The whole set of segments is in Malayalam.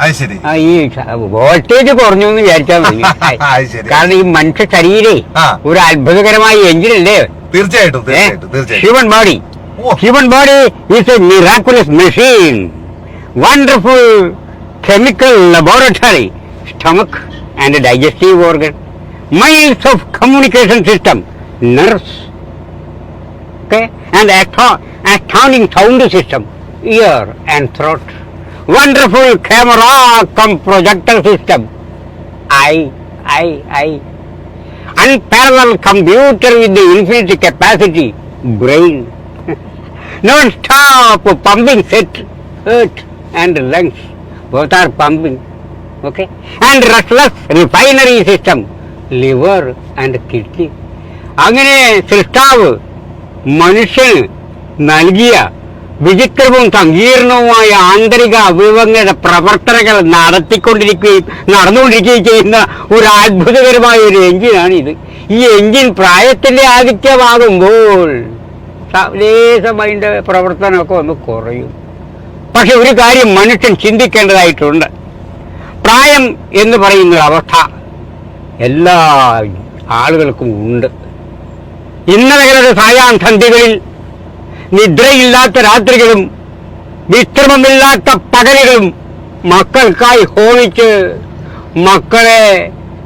അത് ശരി ആ, ഈ വോൾട്ടേജ് കുറഞ്ഞു എന്ന് വിചാരിച്ചാൽ മതി. അത് ശരി. കാരണം ഈ മനുഷ്യ ശരീരേ ആ. ഒരു അത്ഭുതകരമായ എഞ്ചിൻ അല്ലേ? തീർച്ചയായിട്ടും തീർച്ചയായിട്ടും തീർച്ചയായിട്ടും. Human body oh. Human body is a miraculous machine wonderful chemical laboratory stomach and digestive organ miles of communication system nerves okay and asto- astounding sound system ear and throat. wonderful camera cum projector system eye eye eye unparalleled computer with the infinite capacity brain non-stop pumping set heart and lungs both are pumping okay and restless refinery system liver and kidney അങ്ങനെ സൃഷ്ടാവ് മനുഷ്യന് നൽകിയ വിചിത്രവും സങ്കീർണവുമായ ആന്തരിക അവയവങ്ങളുടെ പ്രവർത്തനങ്ങൾ നടത്തിക്കൊണ്ടിരിക്കുകയും നടന്നുകൊണ്ടിരിക്കുകയും ചെയ്യുന്ന ഒരു അത്ഭുതകരമായ ഒരു എഞ്ചിനാണ് ഇത്. ഈ എഞ്ചിൻ പ്രായത്തിന്റെ ആധിക്യമാകുമ്പോൾ ലേശം പ്രവർത്തനമൊക്കെ ഒന്ന് കുറയും. പക്ഷെ ഒരു കാര്യം മനുഷ്യൻ ചിന്തിക്കേണ്ടതായിട്ടുണ്ട്. പ്രായം എന്ന് പറയുന്ന അവസ്ഥ എല്ലാ ആളുകൾക്കും ഉണ്ട്. ഇന്നലകളുടെ സായാസന്ധികളിൽ നിദ്രയില്ലാത്ത രാത്രികളും വിശ്രമമില്ലാത്ത പകലുകളും മക്കൾക്കായി ഹോമിച്ച് മക്കളെ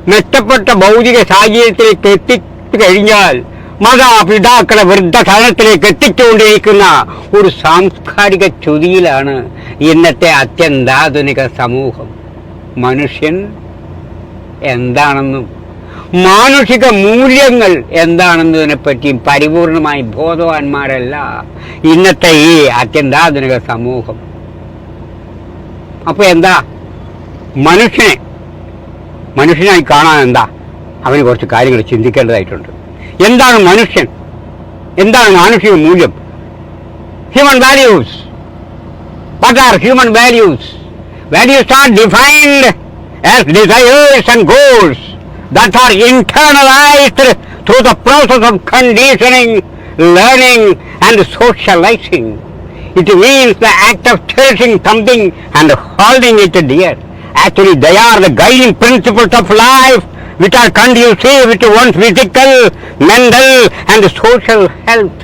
മെച്ചപ്പെട്ട ഭൗതിക സാഹചര്യത്തിലേക്ക് എത്തിച്ചു കഴിഞ്ഞാൽ മാതാപിതാക്കളെ വൃദ്ധസദനത്തിലേക്ക് എത്തിച്ചുകൊണ്ടിരിക്കുന്ന ഒരു സാംസ്കാരിക ചുതിയിലാണ് ഇന്നത്തെ അത്യന്താധുനിക സമൂഹം. മനുഷ്യൻ എന്താണെന്നും മാനുഷിക മൂല്യങ്ങൾ എന്താണെന്നതിനെ പറ്റിയും പരിപൂർണമായി ബോധവാന്മാരല്ല. ഇന്നത്തെ ഈ അത്യന്താധുനിക സമൂഹം. അപ്പൊ എന്താ? മനുഷ്യനെ മനുഷ്യനായി കാണാൻ എന്താ? അവന് കുറച്ച് കാര്യങ്ങൾ ചിന്തിക്കേണ്ടതായിട്ടുണ്ട്. എന്താണ് മനുഷ്യൻ? എന്താണ് മാനുഷിക മൂല്യം? Human values what are human values values are defined as desires and goals. that are internalized through the process of conditioning, learning and socializing. It means the act of cherishing something and holding it dear. Actually, they are the guiding principles of life which are conducive to one's physical, mental and social health.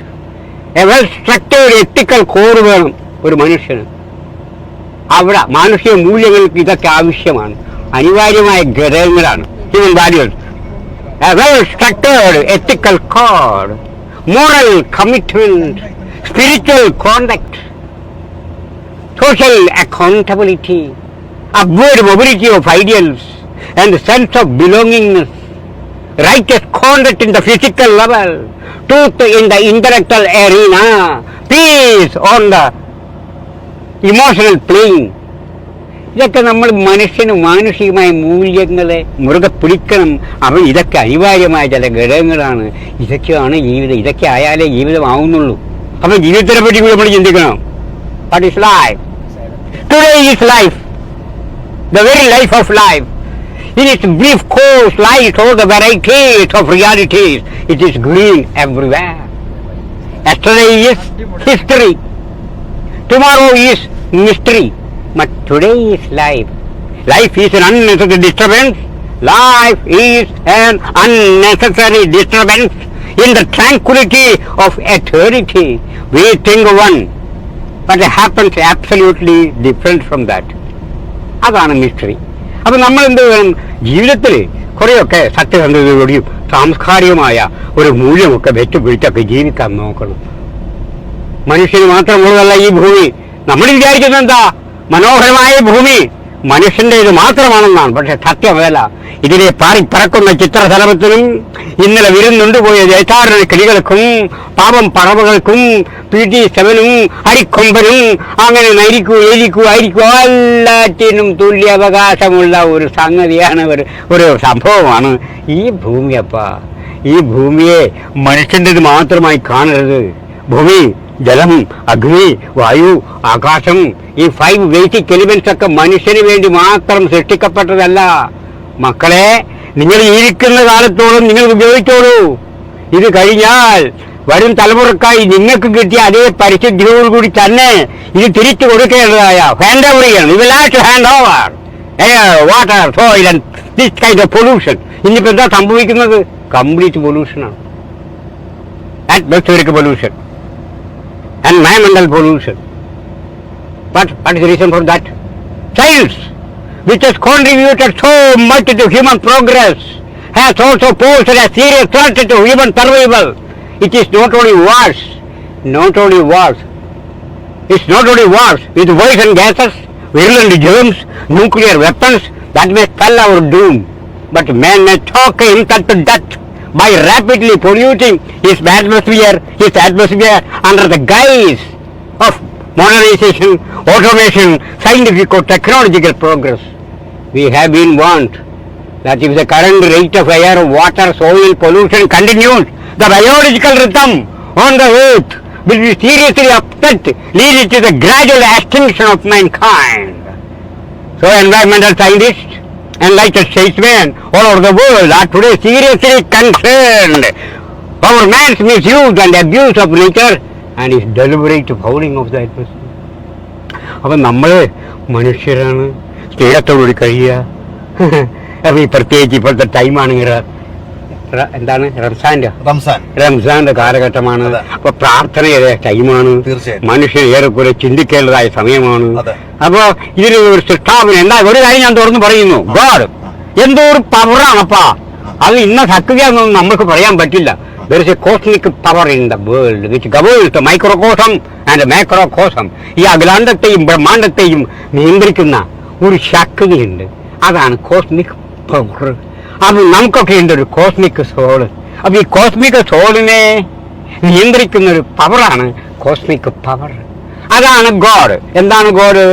A well-structured ethical core വേണം ഒരു മനുഷ്യന് അവിടെ മാനുഷിക മൂല്യങ്ങൾക്ക് ഇതൊക്കെ ആവശ്യമാണ് അനിവാര്യമായ ഘടകങ്ങളാണ് human values, a well-structured ethical code, moral commitment, spiritual conduct, social accountability, upward mobility of ideals, and the sense of belongingness, righteous conduct in the physical level, truth in the intellectual arena, peace on the emotional plane. ഇതൊക്കെ നമ്മൾ മനുഷ്യന് മാനുഷികമായ മൂല്യങ്ങളെ മുറുകെ പിടിക്കണം അവ ഇതൊക്കെ അനിവാര്യമായ ചില ഘടകങ്ങളാണ് ഇതൊക്കെയാണ് ജീവിതം ഇതൊക്കെ ആയാലേ ജീവിതം ആവുന്നുള്ളൂ അപ്പം ജീവിതത്തിനെ പറ്റി കൂടി നമ്മൾ ചിന്തിക്കണം what is life today is life the very life of life In its brief course lies all the varieties of realities. It is green everywhere. Yesterday is history. Tomorrow is mystery. But today is life. Life is an unnecessary disturbance. Life is an unnecessary disturbance. In the tranquility of eternity, we think one. But it happens absolutely different from that. അതാണ് മിസ്റ്ററി അപ്പൊ നമ്മൾ എന്ത് വേണം ജീവിതത്തിൽ കുറേയൊക്കെ സത്യസന്ധതയോടെയും സാംസ്കാരികമായ ഒരു മൂല്യമൊക്കെ വെച്ചുപിടിച്ചൊക്കെ ജീവിക്കാൻ നോക്കണം മനുഷ്യന് മാത്രമുള്ളതല്ല ഈ ഭൂമി നമ്മൾ വിചാരിക്കുന്നത് എന്താ മനോഹരമായ ഭൂമി മനുഷ്യന്റെ ഇത് മാത്രമാണെന്നാണ്. പക്ഷെ സത്യവേല ഇതിലെ പാറി പറക്കുന്ന ഇന്നലെ ഇന്നലെ വിരുന്നുണ്ടുപോയ ദേശാടന കിളികൾക്കും പാപം പറവകൾക്കും പി ടി സെവനും അരിക്കൊമ്പനും അങ്ങനെ നരിക്കൂ എരിക്കൂ അരിക്കൂ എല്ലാറ്റിനും തുല്യ അവകാശമുള്ള ഒരു സംഗതിയാണ് ഒരു ഒരു സംഭവമാണ് ഈ ഭൂമിയപ്പ ഈ ഭൂമിയെ മനുഷ്യന്റെത് മാത്രമായി കാണരുത്. ഭൂമി ജലം അഗ്നി വായു ആകാശം ഈ ഫൈവ് ബേസിക് എലിമെന്റ്സ് ഒക്കെ മനുഷ്യന് വേണ്ടി മാത്രം സൃഷ്ടിക്കപ്പെട്ടതല്ല. മക്കളെ നിങ്ങൾ ഇരിക്കുന്ന കാലത്തോളം നിങ്ങൾ ഉപയോഗിച്ചോളൂ. ഇത് കഴിഞ്ഞാൽ വരും തലമുറക്കായി നിങ്ങൾക്ക് കിട്ടിയ അതേ പരിശുദ്ധിയോടുകൂടി തന്നെ ഇത് തിരിച്ചു കൊടുക്കേണ്ടതായ ഹാൻഡ് ഓവർ ചെയ്യണം. ഇത് last hand over air water soil and this kind of pollution ഇനിയിപ്പോൾ എന്താ സംഭവിക്കുന്നത്? കംപ്ലീറ്റ് പൊല്യൂഷനാണ് atmospheric pollution. And environmental pollution. But what is the reason for that? Science, which has contributed so much to human progress, has also posed a serious threat to human survival. It is not only wars, not only wars, it's not only wars with poison gases, virulent germs, nuclear weapons that may spell our doom, but man may choke himself to death by rapidly polluting his atmosphere, his atmosphere under the guise of modernization, automation, scientific or technological progress. We have been warned that if the current rate of air, water, soil pollution continues, the biological rhythm on the earth will be seriously upset, leading to the gradual extinction of mankind. So environmental scientists enlightened statesmen all over the world are today seriously concerned over man's misuse and abuse of nature and his deliberate fouling of the atmosphere. അപ്പം നമ്മൾ മനുഷ്യരാണ് സ്നേഹത്തോടുകൂടി കഴിയുക അപ്പം ഈ പ്രത്യേകിച്ച് ഇപ്പോഴത്തെ ടൈമാണ് എന്താണ്? റംസാന്റെ? റംസാൻ. റംസാന്റെ കാലഘട്ടമാണ്. അപ്പൊ പ്രാർത്ഥനയുടെ ടൈമാണ്. മനുഷ്യൻ ഏറെക്കുറെ ചിന്തിക്കേണ്ടതായ സമയമാണ്. അപ്പോ ഇതിന് ഒരു സൃഷ്ടാവിന് എന്താ? ഒരു കാര്യം ഞാൻ തുറന്നു പറയുന്നു. ഗോഡ് എന്തോ ഒരു പവറാണപ്പാ അത് ഇന്ന സത്യതയാണെന്നൊന്നും നമുക്ക് പറയാൻ പറ്റില്ല. There is a cosmic power in the world which governs microcosm and macrocosm ഈ അഖിലാണ്ടത്തെയും ബ്രഹ്മാണ്ടത്തെയും നിയന്ത്രിക്കുന്ന ഒരു ശക്തിയുണ്ട്. അതാണ് കോസ്മിക് പവർ അത് നമുക്കൊക്കെ ഉണ്ട് ഒരു കോസ്മിക് സോൾ അപ്പൊ ഈ കോസ്മിക് സോളിനെ നിയന്ത്രിക്കുന്ന ഒരു പവറാണ് കോസ്മിക് പവർ അതാണ് ഗോഡ് എന്താണ് ഗോഡ്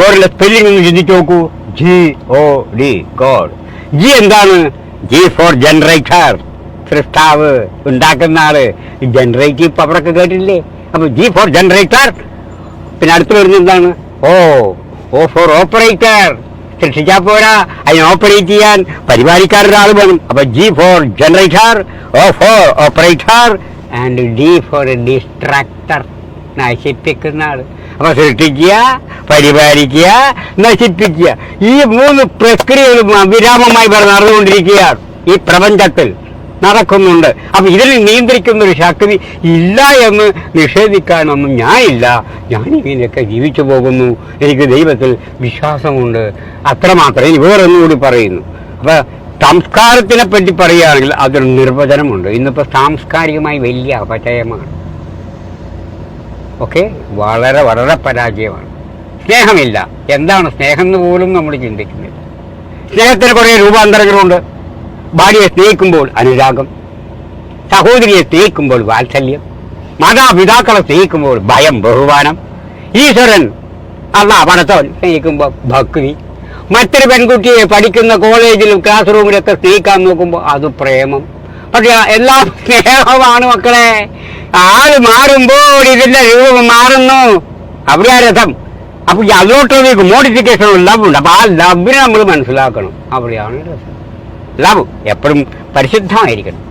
ഗോഡിലെ സ്പെല്ലിംഗ് ചിന്തിച്ചു നോക്കൂ. G O D God G എന്താണ്? ജി ഫോർ ജനറേറ്റർ സൃഷ്ടാവ് ഉണ്ടാക്കുന്ന ആൾ. ജനറേറ്റീവ് പവറൊക്കെ കേട്ടില്ലേ അപ്പൊ ജി ഫോർ ജനറേറ്റർ പിന്നെ അടുത്ത് വരുന്നത് എന്താണ്? ഓ ഓ ഫോർ ഓപ്പറേറ്റർ സൃഷ്ടിച്ചാ പോരാ അതിനെ ഓപ്പറേറ്റ് ചെയ്യാൻ പരിപാലിക്കാൻ ഒരാൾ വേണം അപ്പൊ G for generator O for operator and D for distractor നശിപ്പിക്കുന്ന ആൾ. അപ്പൊ സൃഷ്ടിക്കുക പരിപാലിക്കുക നശിപ്പിക്കുക. ഈ മൂന്ന് പ്രക്രിയകളും അവിരാമമായി നടന്നുകൊണ്ടിരിക്കുകയാണ് ഈ പ്രപഞ്ചത്തിൽ. നടക്കുന്നുണ്ട്. അപ്പൊ ഇതിനെ നിയന്ത്രിക്കുന്ന ഒരു ശക്തി ഇല്ല എന്ന് നിഷേധിക്കാനൊന്നും ഞാനില്ല. ഞാനിങ്ങനെയൊക്കെ ജീവിച്ചു പോകുന്നു. എനിക്ക് ദൈവത്തിൽ വിശ്വാസമുണ്ട്. അത്രമാത്രം ഇനി വേറൊന്നുകൂടി പറയുന്നു. അപ്പൊ സംസ്കാരത്തിനെ പറ്റി പറയുകയാണെങ്കിൽ അതൊരു നിർവചനമുണ്ട്. ഇന്നിപ്പോ സാംസ്കാരികമായി വലിയ അപചയമാണ് ഓക്കെ? വളരെ വളരെ പരാജയമാണ്. സ്നേഹമില്ല. എന്താണ് സ്നേഹം എന്ന് പോലും നമ്മൾ ചിന്തിക്കുന്നില്ല. സ്നേഹത്തിന് കുറേ രൂപാന്തരങ്ങളുണ്ട്. ഭാര്യയെ സ്നേഹിക്കുമ്പോൾ അനുരാഗം സഹോദരിയെ സ്നേഹിക്കുമ്പോൾ വാത്സല്യം മാതാപിതാക്കളെ സ്നേഹിക്കുമ്പോൾ ഭയം ബഹുമാനം. ഈശ്വരൻ അല്ല പണത്തോൻ സ്നേഹിക്കുമ്പോൾ ഭക്തി. മറ്റൊരു പെൺകുട്ടിയെ പഠിക്കുന്ന കോളേജിലും ക്ലാസ് റൂമിലൊക്കെ സ്നേഹിക്കാൻ നോക്കുമ്പോൾ അത് പ്രേമം. പക്ഷെ എല്ലാം സ്നേഹമാണ് മക്കളെ. ആൾ മാറുമ്പോൾ ഇതിന്റെ രൂപം മാറുന്നു. അവിടെ ആ രഥം അപ്പൊ ഈ മോഡിഫിക്കേഷൻ ലവ് ഉണ്ട്. അപ്പൊ ആ ലവിനെ നമ്മൾ മനസ്സിലാക്കണം. അവിടെയാണ് രസം. ലവ് എപ്പോഴും പരിശുദ്ധമായിരിക്കണം.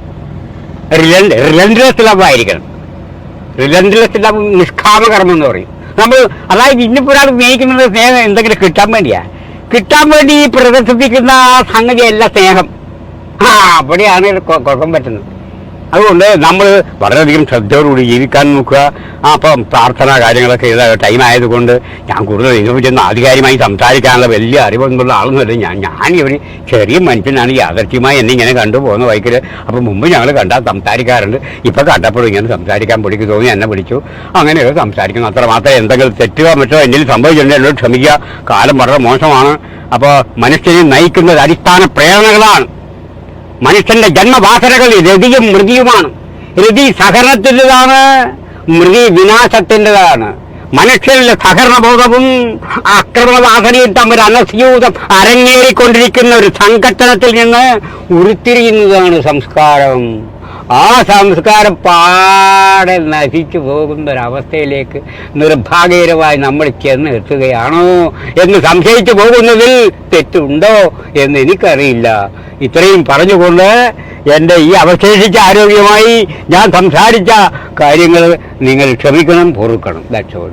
റിലൻഡ്ലെസ് ലവ് ആയിരിക്കണം. റിലൻഡ്ലെസ് ലവ് നിഷ്കാമകർമ്മം എന്ന് പറയും. നമ്മൾ അതായത് ഇന്നിപ്പോൾ ഒരാൾ സ്നേഹിക്കുന്നത് സ്നേഹം എന്തെങ്കിലും കിട്ടാൻ വേണ്ടിയാ? കിട്ടാൻ വേണ്ടി പ്രദർശിപ്പിക്കുന്ന സംഗതിയല്ല സ്നേഹം. ആ അവിടെയാണ് കുഴപ്പം പറ്റുന്നത്. അതുകൊണ്ട് നമ്മൾ വളരെയധികം ശ്രദ്ധയോടുകൂടി ജീവിക്കാൻ നോക്കുക. അപ്പം പ്രാർത്ഥന കാര്യങ്ങളൊക്കെ ചെയ്ത ടൈം ആയതുകൊണ്ട് ഞാൻ കൂടുതൽ ഇതിനെപ്പറ്റി ആധികാരികമായി സംസാരിക്കാനുള്ള വലിയ അറിവൊന്നുള്ള ആളൊന്നുമല്ല. ഞാൻ ഞാൻ ഒരു ചെറിയ മനുഷ്യനാണ് യാദർച്യമായി എന്നെ ഇങ്ങനെ കണ്ടു പോകുന്ന വൈക്കിൽ അപ്പം മുമ്പ് ഞങ്ങൾ കണ്ടാൽ സംസാരിക്കാറുണ്ട്. ഇപ്പം കണ്ടപ്പോഴും ഇങ്ങനെ സംസാരിക്കാൻ പിടിക്ക് തോന്നി എന്നെ വിളിച്ചു. അങ്ങനെയൊക്കെ സംസാരിക്കുന്നു. അത്ര മാത്രമേ എന്തെങ്കിലും തെറ്റുക മറ്റോ എന്തെങ്കിലും സംഭവിച്ചിട്ടുണ്ടെങ്കിൽ എന്നോട് ക്ഷമിക്കുക. കാലം വളരെ മോശമാണ്. അപ്പോൾ മനുഷ്യനെ നയിക്കുന്നത് അടിസ്ഥാന പ്രേരണകളാണ്. മനുഷ്യന്റെ ജന്മവാസനകൾ രതിയും മൃതിയുമാണ്. രതി സഹരണത്തിന്റെതാണ് മൃതി വിനാശത്തിന്റെതാണ്. മനുഷ്യരുടെ സഹരണബോധവും അക്രമവാസനയും തമ്മിൽ അനസ്യൂതം അരങ്ങേറിക്കൊണ്ടിരിക്കുന്ന ഒരു സംഘട്ടനത്തിൽ നിന്ന് ഉരുത്തിരിയുന്നതാണ് സംസ്കാരം. ആ സംസ്കാരം പാടെ നശിച്ചു പോകുന്ന ഒരവസ്ഥയിലേക്ക് നിർഭാഗ്യകരമായി നമ്മൾ ചെന്ന് എത്തുകയാണോ എന്ന് സംശയിച്ചു പോകുന്നതിൽ തെറ്റുണ്ടോ എന്ന് എനിക്കറിയില്ല. ഇത്രയും പറഞ്ഞുകൊണ്ട് എന്റെ ഈ അവശേഷിച്ച ആരോഗ്യമായി ഞാൻ സംസാരിച്ച കാര്യങ്ങൾ നിങ്ങൾ ക്ഷമിക്കണം പൊറുക്കണം. ഓൾ